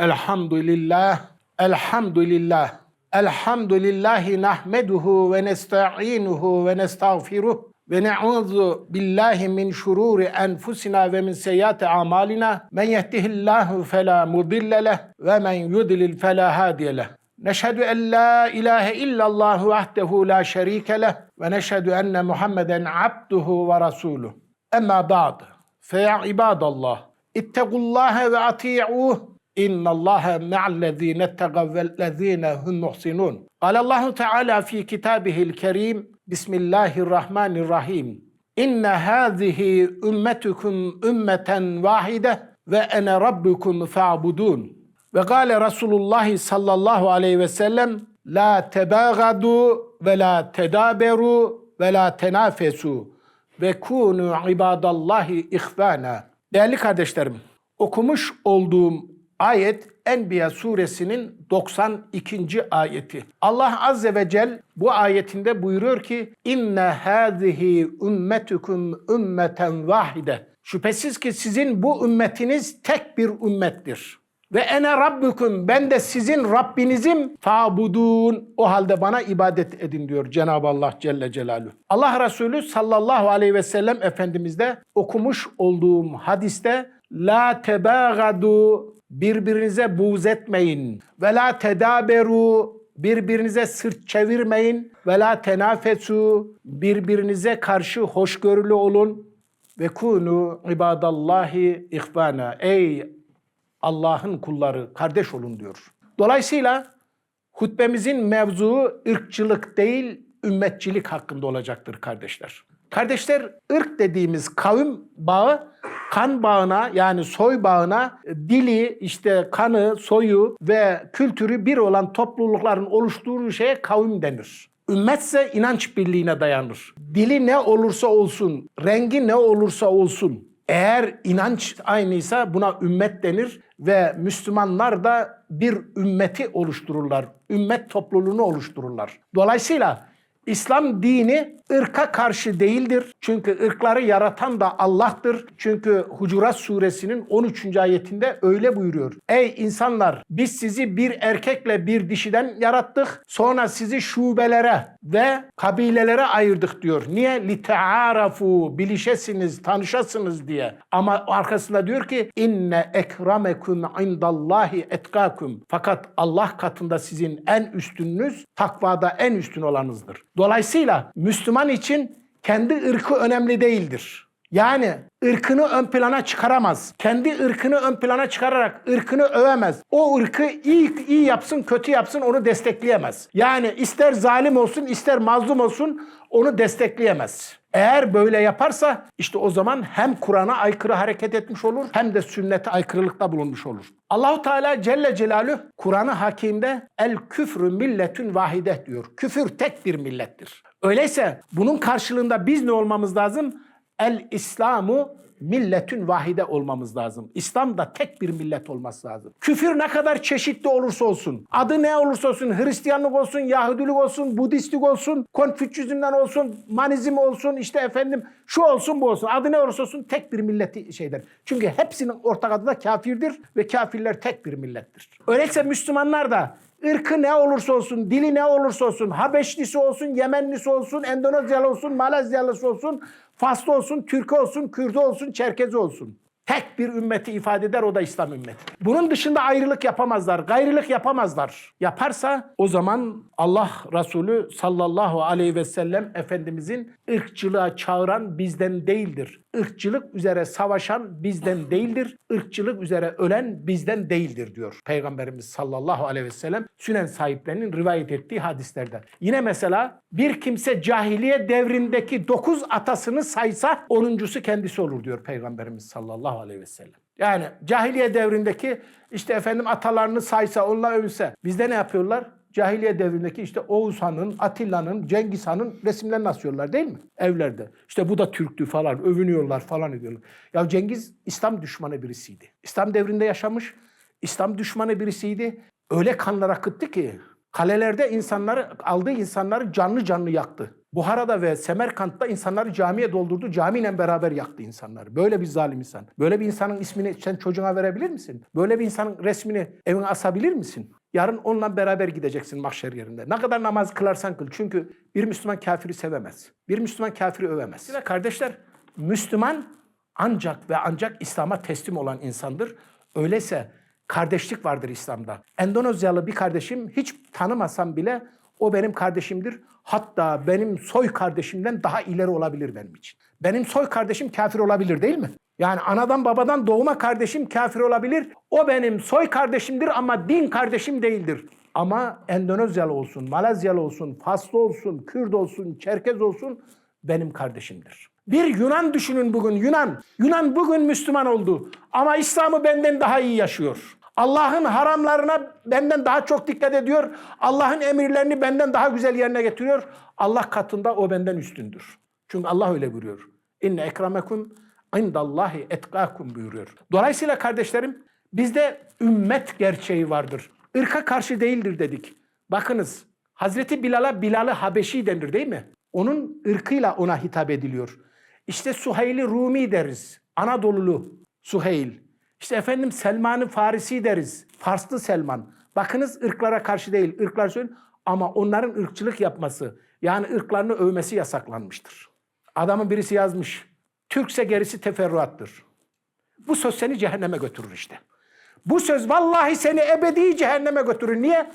Elhamdülillah, elhamdülillah, elhamdülillahi nahmeduhu ve nesta'inuhu ve nestağfiruh ve ne'udzu billahi min şururi enfusina ve min seyyiati amalina. Men yehdihillahu fela mudille ve men yudlil fela hadiye leh. Neşhedü en la ilahe illallah vahdehu la şerike leh ve neşhedü enne Muhammeden abduhu ve rasuluh. Emma ba'd. Feya ibadallah. İttegullâhe ve ati'uh. İnnallâhe ma'allezîne ettegav vellezîne hum muhsinun. Allahu Teala fi kitabihil kerim. Bismillahirrahmanirrahim. İnne hâzihi ümmetukum ümmeten vahide ve ene rabbukum fa'budun. Ve gâle Resulullah sallallahu aleyhi ve sellem La tebâgadu ve la tedâberu ve la tenâfesu ve kunu ibadallahi ihvana. Değerli kardeşlerim, okumuş olduğum ayet Enbiya suresinin 92. ayeti. Allah azze ve cel bu ayetinde buyuruyor ki inne hâzihi ümmetukum ümmeten vahide. Şüphesiz ki sizin bu ümmetiniz tek bir ümmettir. Ve ene rabbukum ben de sizin Rabbinizim fabudun. O halde bana ibadet edin diyor Cenab-ı Allah Celle Celaluhu. Allah Resulü sallallahu aleyhi ve sellem Efendimiz de okumuş olduğum hadiste la tebagadu birbirinize buğz etmeyin ve la tedaberu birbirinize sırt çevirmeyin ve la tenafesu birbirinize karşı hoşgörülü olun ve kunu ibadallahi ihvana ey Allah'ın kulları kardeş olun diyor. Dolayısıyla hutbemizin mevzuu ırkçılık değil, ümmetçilik hakkında olacaktır kardeşler. Kardeşler ırk dediğimiz kavim bağı kan bağına yani soy bağına dili, işte kanı, soyu ve kültürü bir olan toplulukların oluşturduğu şeye kavim denir. Ümmetse inanç birliğine dayanır. Dili ne olursa olsun, rengi ne olursa olsun, eğer inanç aynıysa buna ümmet denir ve Müslümanlar da bir ümmeti oluştururlar. Ümmet topluluğunu oluştururlar. Dolayısıyla İslam dini ırka karşı değildir. Çünkü ırkları yaratan da Allah'tır. Çünkü Hucurat suresinin 13. ayetinde öyle buyuruyor. Ey insanlar biz sizi bir erkekle bir dişiden yarattık. Sonra sizi şubelere ve kabilelere ayırdık diyor. Niye? Lite'arafu bilişesiniz, tanışasınız diye. Ama arkasında diyor ki inne ekramekum indallahi etkakum. Fakat Allah katında sizin en üstününüz takvada en üstün olanızdır. Dolayısıyla Müslüman için kendi ırkı önemli değildir. Yani ırkını ön plana çıkaramaz. Kendi ırkını ön plana çıkararak ırkını övemez. O ırkı iyi, iyi yapsın, kötü yapsın onu destekleyemez. Yani ister zalim olsun, ister mazlum olsun onu destekleyemez. Eğer böyle yaparsa işte o zaman hem Kur'an'a aykırı hareket etmiş olur hem de sünnete aykırılıkta bulunmuş olur. Allahu Teala Celle Celaluhu Kur'an-ı Hakim'de el küfrü milletün vahide diyor. Küfür tek bir millettir. Öyleyse bunun karşılığında biz ne olmamız lazım? El İslamu milletün vahide olmamız lazım. İslam da tek bir millet olması lazım. Küfür ne kadar çeşitli olursa olsun, adı ne olursa olsun, Hristiyanlık olsun, Yahudilik olsun, Budistlik olsun, Konfüçyüzmden olsun, Manizm olsun, işte efendim şu olsun bu olsun, adı ne olursa olsun tek bir milleti şeydir. Çünkü hepsinin ortak adı da kafirdir ve kafirler tek bir millettir. Öyleyse Müslümanlar da ırkı ne olursa olsun, dili ne olursa olsun, Habeşlisi olsun, Yemenlisi olsun, Endonezyalı olsun, Malezyalısı olsun, Faslı olsun, Türk olsun, Kürt olsun, Çerkezi olsun. Tek bir ümmeti ifade eder o da İslam ümmeti. Bunun dışında ayrılık yapamazlar, gayrılık yapamazlar. Yaparsa o zaman Allah Resulü sallallahu aleyhi ve sellem Efendimizin ırkçılığa çağıran bizden değildir. Irkçılık üzere savaşan bizden değildir. Irkçılık üzere ölen bizden değildir diyor Peygamberimiz sallallahu aleyhi ve sellem Sünen sahiplerinin rivayet ettiği hadislerde. Yine mesela bir kimse cahiliye devrindeki dokuz atasını saysa onuncusu kendisi olur diyor Peygamberimiz sallallahu aleyhi ve sellem. Yani cahiliye devrindeki işte efendim atalarını saysa, onunla övünse. Bizde ne yapıyorlar? Cahiliye devrindeki işte Oğuz Han'ın, Atilla'nın, Cengiz Han'ın resimlerini asıyorlar değil mi? Evlerde. İşte bu da Türktü falan, övünüyorlar falan ediyorlar. Ya Cengiz İslam düşmanı birisiydi. İslam devrinde yaşamış, İslam düşmanı birisiydi. Öyle kanlar akıttı ki kalelerde insanları, aldığı insanları canlı canlı yaktı. Buhara'da ve Semerkant'ta insanları camiye doldurdu. Camiyle beraber yaktı insanları. Böyle bir zalim insan. Böyle bir insanın ismini sen çocuğuna verebilir misin? Böyle bir insanın resmini evine asabilir misin? Yarın onunla beraber gideceksin mahşer yerinde. Ne kadar namaz kılarsan kıl. Çünkü bir Müslüman kafiri sevemez. Bir Müslüman kafiri övemez. Ve kardeşler, Müslüman ancak ve ancak İslam'a teslim olan insandır. Öyleyse kardeşlik vardır İslam'da. Endonezyalı bir kardeşim hiç tanımasam bile o benim kardeşimdir. Hatta benim soy kardeşimden daha ileri olabilir benim için. Benim soy kardeşim kafir olabilir değil mi? Yani anadan babadan doğuma kardeşim kafir olabilir. O benim soy kardeşimdir ama din kardeşim değildir. Ama Endonezyalı olsun, Malezyalı olsun, Faslı olsun, Kürt olsun, Çerkez olsun benim kardeşimdir. Bir Yunan düşünün bugün Yunan. Yunan bugün Müslüman oldu ama İslam'ı benden daha iyi yaşıyor. Allah'ın haramlarına benden daha çok dikkat ediyor. Allah'ın emirlerini benden daha güzel yerine getiriyor. Allah katında o benden üstündür. Çünkü Allah öyle buyuruyor. İnne ekremekum indallahi etkakum buyuruyor. Dolayısıyla kardeşlerim bizde ümmet gerçeği vardır. Irka karşı değildir dedik. Bakınız Hazreti Bilal'a Bilal-i Habeşi denir değil mi? Onun ırkıyla ona hitap ediliyor. İşte Suheyli Rumi deriz. Anadolulu Suheyl. İşte efendim Selman-ı Farisi deriz. Farslı Selman. Bakınız ırklara karşı değil. ırklar söyleyin ama onların ırkçılık yapması yani ırklarını övmesi yasaklanmıştır. Adamın birisi yazmış. Türkse gerisi teferruattır. Bu söz seni cehenneme götürür işte. Bu söz vallahi seni ebedi cehenneme götürür. Niye?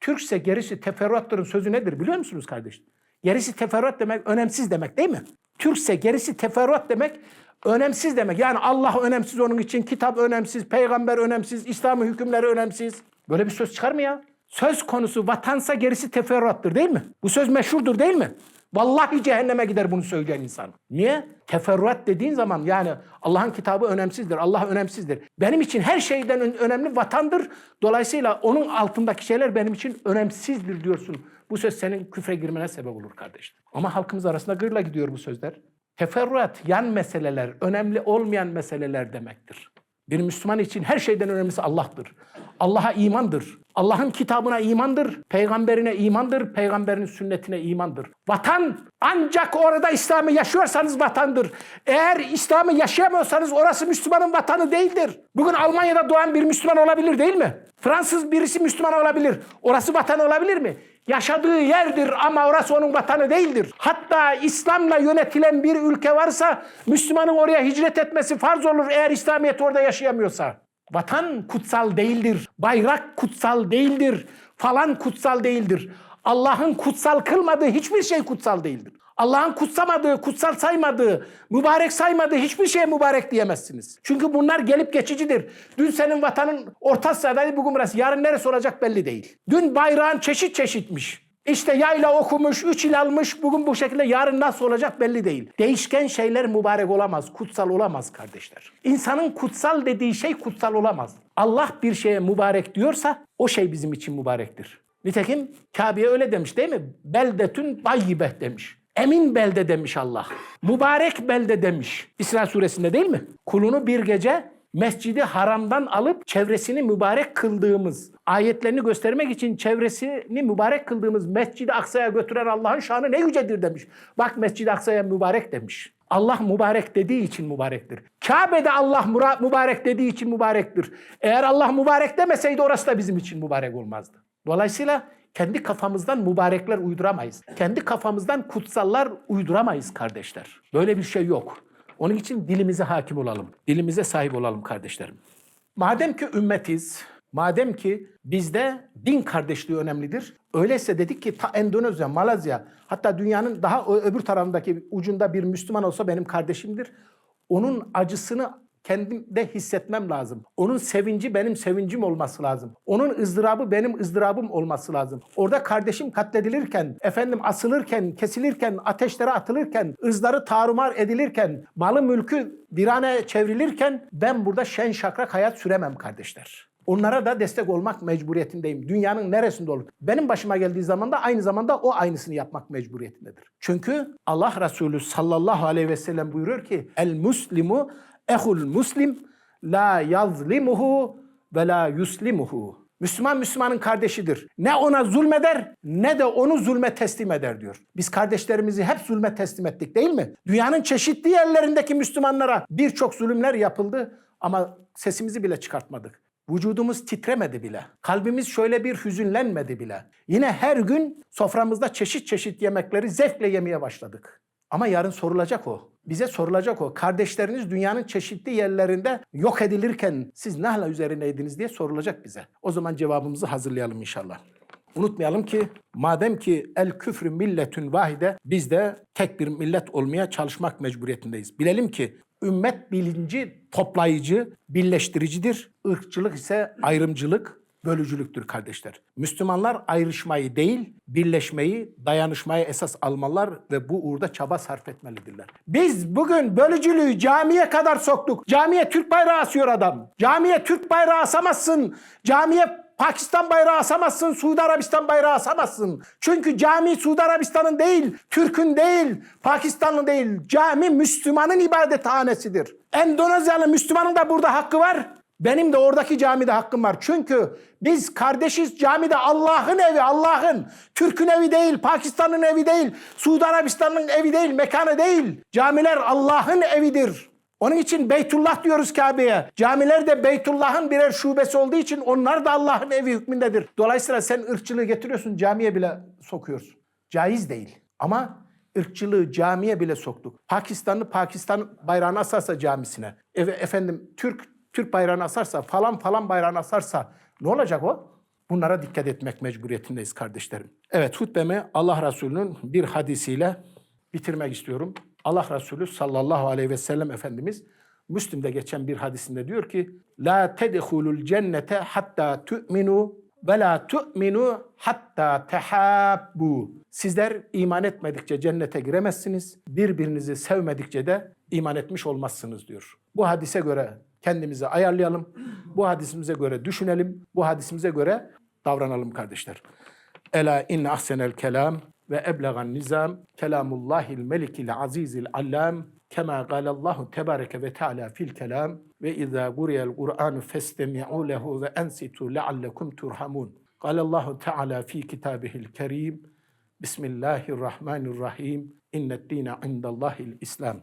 Türkse gerisi teferruattırın sözü nedir biliyor musunuz kardeşim? Gerisi teferruat demek önemsiz demek değil mi? Türkse gerisi teferruat demek önemsiz demek. Yani Allah önemsiz onun için, kitap önemsiz, peygamber önemsiz, İslam'ın hükümleri önemsiz. Böyle bir söz çıkar mı ya? Söz konusu vatansa gerisi teferruattır değil mi? Bu söz meşhurdur değil mi? Vallahi cehenneme gider bunu söyleyen insan. Niye? Teferruat dediğin zaman yani Allah'ın kitabı önemsizdir, Allah önemsizdir. Benim için her şeyden ön- önemli vatandır. Dolayısıyla onun altındaki şeyler benim için önemsizdir diyorsun. Bu söz senin küfre girmene sebep olur kardeşim. Ama halkımız arasında gırla gidiyor bu sözler. Teferruat, yan meseleler, önemli olmayan meseleler demektir. Bir Müslüman için her şeyden önemlisi Allah'tır. Allah'a imandır. Allah'ın kitabına imandır. Peygamberine imandır. Peygamberin sünnetine imandır. Vatan ancak orada İslam'ı yaşıyorsanız vatandır. Eğer İslam'ı yaşayamıyorsanız orası Müslümanın vatanı değildir. Bugün Almanya'da doğan bir Müslüman olabilir değil mi? Fransız birisi Müslüman olabilir. Orası vatan olabilir mi? Yaşadığı yerdir ama orası onun vatanı değildir. Hatta İslam'la yönetilen bir ülke varsa Müslümanın oraya hicret etmesi farz olur eğer İslamiyet orada yaşayamıyorsa. Vatan kutsal değildir. Bayrak kutsal değildir. Falan kutsal değildir. Allah'ın kutsal kılmadığı hiçbir şey kutsal değildir. Allah'ın kutsamadığı, kutsal saymadığı, mübarek saymadığı hiçbir şeye mübarek diyemezsiniz. Çünkü bunlar gelip geçicidir. Dün senin vatanın Orta Asya'daydı, bugün burası. Yarın neresi olacak belli değil. Dün bayrağın çeşit çeşitmiş. İşte yayla okumuş, üç il almış, bugün bu şekilde yarın nasıl olacak belli değil. Değişken şeyler mübarek olamaz, kutsal olamaz kardeşler. İnsanın kutsal dediği şey kutsal olamaz. Allah bir şeye mübarek diyorsa o şey bizim için mübarektir. Nitekim Kabe'ye öyle demiş değil mi? Beldetün tayyibeh demiş. Emin belde demiş Allah. Mübarek belde demiş. İsra suresinde değil mi? Kulunu bir gece Mescidi Haram'dan alıp çevresini mübarek kıldığımız, ayetlerini göstermek için çevresini mübarek kıldığımız Mescid-i Aksa'ya götüren Allah'ın şanı ne yücedir demiş. Bak Mescid-i Aksa'ya mübarek demiş. Allah mübarek dediği için mübarektir. Kabe'de Allah mübarek dediği için mübarektir. Eğer Allah mübarek demeseydi orası da bizim için mübarek olmazdı. Dolayısıyla kendi kafamızdan mübarekler uyduramayız. Kendi kafamızdan kutsallar uyduramayız kardeşler. Böyle bir şey yok. Onun için dilimize hakim olalım. Dilimize sahip olalım kardeşlerim. Madem ki ümmetiz, madem ki bizde din kardeşliği önemlidir. Öyleyse dedik ki ta Endonezya, Malezya hatta dünyanın daha öbür tarafındaki ucunda bir Müslüman olsa benim kardeşimdir. Onun acısını kendimde hissetmem lazım. Onun sevinci benim sevincim olması lazım. Onun ızdırabı benim ızdırabım olması lazım. Orada kardeşim katledilirken, efendim asılırken, kesilirken, ateşlere atılırken, ızları tarumar edilirken, malı mülkü virane çevrilirken ben burada şen şakrak hayat süremem kardeşler. Onlara da destek olmak mecburiyetindeyim. Dünyanın neresinde olur? Benim başıma geldiği zaman da aynı zamanda o aynısını yapmak mecburiyetindedir. Çünkü Allah Resulü sallallahu aleyhi ve sellem buyuruyor ki El muslimu ehul muslim la yazlimuhu ve la yuslimuhu. Müslüman Müslümanın kardeşidir. Ne ona zulmeder ne de onu zulme teslim eder diyor. Biz kardeşlerimizi hep zulme teslim ettik değil mi? Dünyanın çeşitli yerlerindeki Müslümanlara birçok zulümler yapıldı ama sesimizi bile çıkartmadık. Vücudumuz titremedi bile. Kalbimiz şöyle bir hüzünlenmedi bile. Yine her gün soframızda çeşit çeşit yemekleri zevkle yemeye başladık. Ama yarın sorulacak o. Bize sorulacak o. Kardeşleriniz dünyanın çeşitli yerlerinde yok edilirken siz ne hala üzerindeydiniz diye sorulacak bize. O zaman cevabımızı hazırlayalım inşallah. Unutmayalım ki madem ki el küfrü milletün vahide biz de tek bir millet olmaya çalışmak mecburiyetindeyiz. Bilelim ki ümmet bilinci toplayıcı, birleştiricidir. Irkçılık ise ayrımcılık, bölücülüktür kardeşler. Müslümanlar ayrışmayı değil, birleşmeyi, dayanışmayı esas almalılar ve bu uğurda çaba sarf etmelidirler. Biz bugün bölücülüğü camiye kadar soktuk. Camiye Türk bayrağı asıyor adam. Camiye Türk bayrağı asamazsın. Camiye Pakistan bayrağı asamazsın, Suudi Arabistan bayrağı asamazsın. Çünkü cami Suudi Arabistan'ın değil, Türk'ün değil, Pakistanlı değil. Cami Müslümanın ibadethanesidir. Endonezyalı Müslümanın da burada hakkı var. Benim de oradaki camide hakkım var. Çünkü biz kardeşiz camide Allah'ın evi, Allah'ın. Türk'ün evi değil, Pakistan'ın evi değil, Suudi Arabistan'ın evi değil, mekanı değil. Camiler Allah'ın evidir. Onun için Beytullah diyoruz Kabe'ye. Camiler de Beytullah'ın birer şubesi olduğu için onlar da Allah'ın evi hükmündedir. Dolayısıyla sen ırkçılığı getiriyorsun camiye bile sokuyorsun. Caiz değil. Ama ırkçılığı camiye bile soktuk. Pakistanlı Pakistan bayrağını asarsa camisine. E, efendim Türk Türk bayrağını asarsa falan falan bayrağını asarsa ne olacak o? Bunlara dikkat etmek mecburiyetindeyiz kardeşlerim. Evet hutbemi Allah Resulü'nün bir hadisiyle bitirmek istiyorum. Allah Resulü sallallahu aleyhi ve sellem Efendimiz Müslim'de geçen bir hadisinde diyor ki La tedhulul cennete hatta tu'minu ve la tu'minu hatta tehabbu. Sizler iman etmedikçe cennete giremezsiniz. Birbirinizi sevmedikçe de iman etmiş olmazsınız diyor. Bu hadise göre kendimizi ayarlayalım. Bu hadisimize göre düşünelim. Bu hadisimize göre davranalım kardeşler. Ela inne ahsenel kelam ve eblegan nizam kelamullahil melikil azizil allam kema galallahu tebareke ve teala fil kelam ve izâ guriyel Kur'anu festemi'u lehu ve ensitu leallekum turhamun. Galallahu teala fi kitabihil kerim Bismillahirrahmanirrahim. İnned dîne indallahil İslam.